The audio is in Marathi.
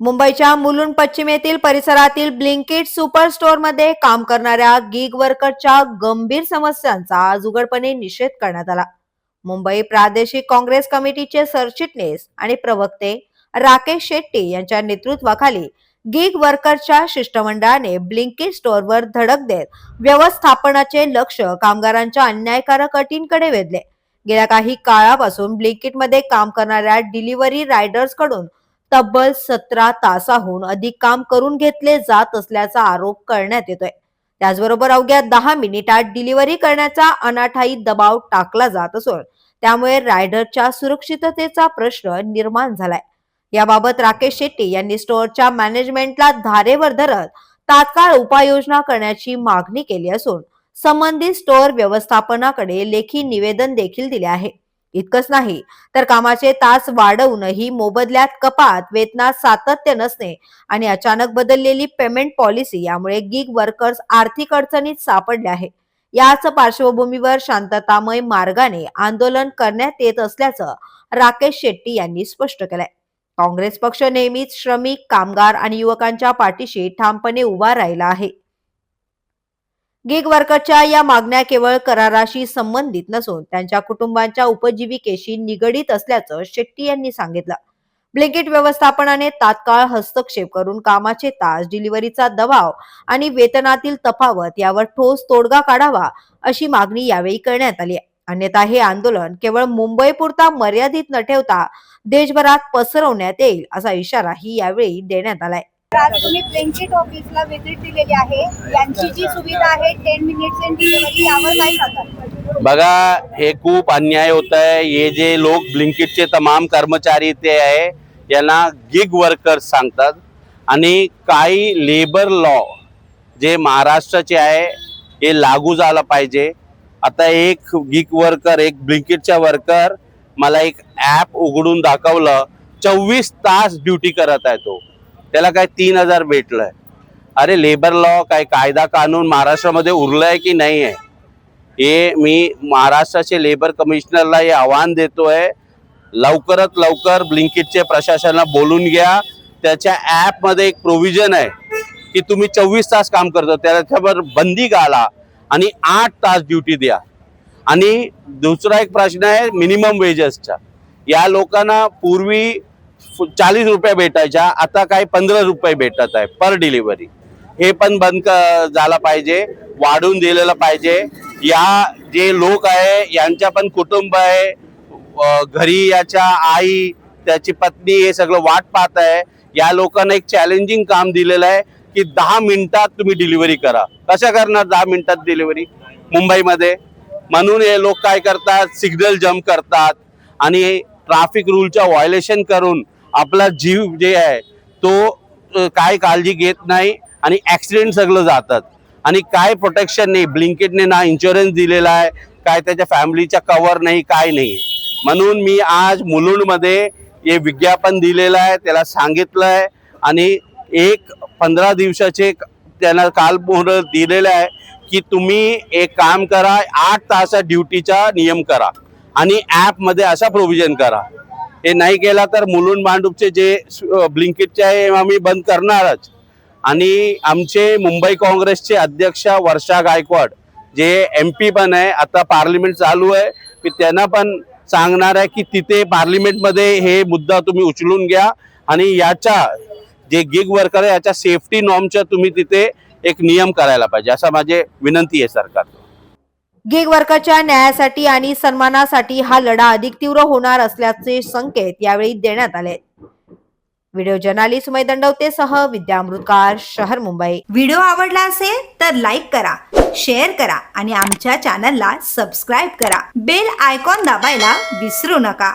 मुंबईच्या मुलुंड पश्चिमेतील परिसरातील ब्लिंकिट सुपर स्टोअरमध्ये काम करणाऱ्या गिग वर्करच्या गंभीर समस्यांचा आज उघडपणे निषेध करण्यात आला. मुंबई प्रादेशिक काँग्रेस कमिटीचे सरचिटणीस आणि प्रवक्ते राकेश शेट्टी यांच्या नेतृत्वाखाली गिग वर्करच्या शिष्टमंडळाने ब्लिंकिट स्टोअरवर धडक देत व्यवस्थापनाचे लक्ष कामगारांच्या अन्यायकारक अटींकडे वेधले. गेल्या काही काळापासून ब्लिंकिटमध्ये काम करणाऱ्या डिलिव्हरी रायडर्सकडून तब्बल सतरा तासाहून अधिक काम करून घेतले जात असल्याचा आरोप करण्यात येतोय. त्याचबरोबर अवघ्या दहा मिनिटात डिलिव्हरी करण्याचा अनाठाई दबाव टाकला जात असून त्यामुळे रायडरच्या सुरक्षिततेचा प्रश्न निर्माण झालाय. याबाबत राकेश शेट्टी यांनी स्टोअरच्या मॅनेजमेंटला धारेवर धरत तात्काळ उपाययोजना करण्याची मागणी केली असून संबंधित स्टोअर व्यवस्थापनाकडे लेखी निवेदन देखील दिले आहे. इतकंच नाही तर कामाचे तास वाढवूनही मोबदल्यात कपात वेतनात सातत्य नसणे आणि अचानक बदललेली पेमेंट पॉलिसी यामुळे गिग वर्कर्स आर्थिक अडचणीत सापडले आहे याच पार्श्वभूमीवर शांततामय मार्गाने आंदोलन करण्यात येत असल्याचं राकेश शेट्टी यांनी स्पष्ट केलंय. काँग्रेस पक्ष नेहमीच श्रमिक कामगार आणि युवकांच्या पाठीशी ठामपणे उभा राहिला आहे. गिग वर्करच्या या मागण्या केवळ कराराशी संबंधित नसून त्यांच्या कुटुंबांच्या उपजीविकेशी निगडीत असल्याचं शेट्टी यांनी सांगितलं. ब्लिंकिट व्यवस्थापनाने तात्काळ हस्तक्षेप करून कामाचे तास डिलिव्हरीचा दबाव आणि वेतनातील तफावत यावर ठोस तोडगा काढावा अशी मागणी यावेळी करण्यात आली आहे. अन्यथा हे आंदोलन केवळ मुंबईपुरता मर्यादित न ठेवता देशभरात पसरवण्यात येईल असा इशाराही यावेळी देण्यात आलाय. आज तुम्ही ब्लिंकिट ऑफिसला व्हिजिट दिलेली आहे. यांची जी सुविधा आहे टेन मिनिट्स डिलिव्हरी यावर काय सांगाल? बघा हे खूप अन्याय होत आहे हे जे लोक ब्लिंकिटचे तमाम कर्मचारी ते आहे यांना गिग वर्कर्स सांगतात. आणि काही लेबर लॉ जे महाराष्ट्राचे आहे हे लागू झालं पाहिजे. आता एक गिग वर्कर एक ब्लिंकिटचा वर्कर मला एक ॲप उघडून दाखवलं. चोवीस तास ड्युटी करत आहे तो. त्याला काय तीन हजार भेटलंय. अरे लेबर लॉ काय कायदा कानून महाराष्ट्रामध्ये उरलंय की नाही आहे हे मी महाराष्ट्राचे लेबर कमिशनरला हे आव्हान देतोय. लवकरात लवकर ब्लिंकिटचे प्रशासनाला बोलून घ्या. त्याच्या ॲपमध्ये एक प्रोव्हिजन आहे की तुम्ही चोवीस तास काम करतो. त्याच्यावर बंदी घाला आणि आठ तास ड्युटी द्या. आणि दुसरा एक प्रश्न आहे मिनिमम वेजेसचा या लोकांना पूर्वी चाळीस रुपये भेटायच्या आता काय पंधरा रुपये भेटत आहे पर डिलिव्हरी हे पण बंद क- झालं पाहिजे वाढून दिलेलं पाहिजे. या जे लोक आहे यांच्या पण कुटुंब आहे घरी याच्या आई त्याची पत्नी हे सगळं वाट पाहत आहे. या लोकांना एक चॅलेंजिंग काम दिलेलं आहे की दहा मिनिटात तुम्ही डिलिव्हरी करा. कशा करणार दहा मिनिटात डिलिव्हरी मुंबईमध्ये. म्हणून हे लोक काय करतात? सिग्नल जम्प करतात. आणि ट्रॅफिक रूलच्या व्हायलेशन करून आपला जीव जे आहे तो काय काळजी घेत नाही आणि ॲक्सिडेंट सगळं जातात. आणि काय प्रोटेक्शन नाही ब्लिंकेटने ना इन्शुरन्स दिलेला आहे काय त्याच्या फॅमिलीचा कवर नाही काय नाही. म्हणून मी आज मुलुंडमध्ये हे विज्ञापन दिलेलं आहे त्याला सांगितलं आहे आणि एक पंधरा दिवसाचे त्यांना काल मुहूर्त दिलेलं आहे की तुम्ही एक काम करा आठ तासा ड्युटीचा नियम करा. आणि ॲपमध्ये असा प्रोव्हिजन करा. हे नाही केला तर मुलुंड मांडूपचे जे ब्लिंकिटचे आहे आम्ही बंद करणारच. आणि आमचे मुंबई काँग्रेसचे अध्यक्ष वर्षा गायकवाड जे एम पी पण आहे आता पार्लिमेंट चालू आहे की त्यांना पण सांगणार आहे की तिथे पार्लिमेंटमध्ये हे मुद्दा तुम्ही उचलून घ्या आणि याच्या जे गिग वर्कर आहे याच्या सेफ्टी नॉर्मच्या तुम्ही तिथे एक नियम करायला पाहिजे. असा माझे विनंती आहे सरकार गिग वर्गाच्या न्यायासाठी आणि सन्मानासाठी हा लढा अधिक तीव्र होणार असल्याचे संकेत यावेळी देण्यात आले. व्हिडिओ जर्नालिस्ट सुमय दंडवते सह विद्यामृतकार शहर मुंबई. व्हिडिओ आवडला असेल तर लाईक करा शेअर करा आणि आमच्या चॅनलला सबस्क्राईब करा. बेल आयकॉन दाबायला विसरू नका.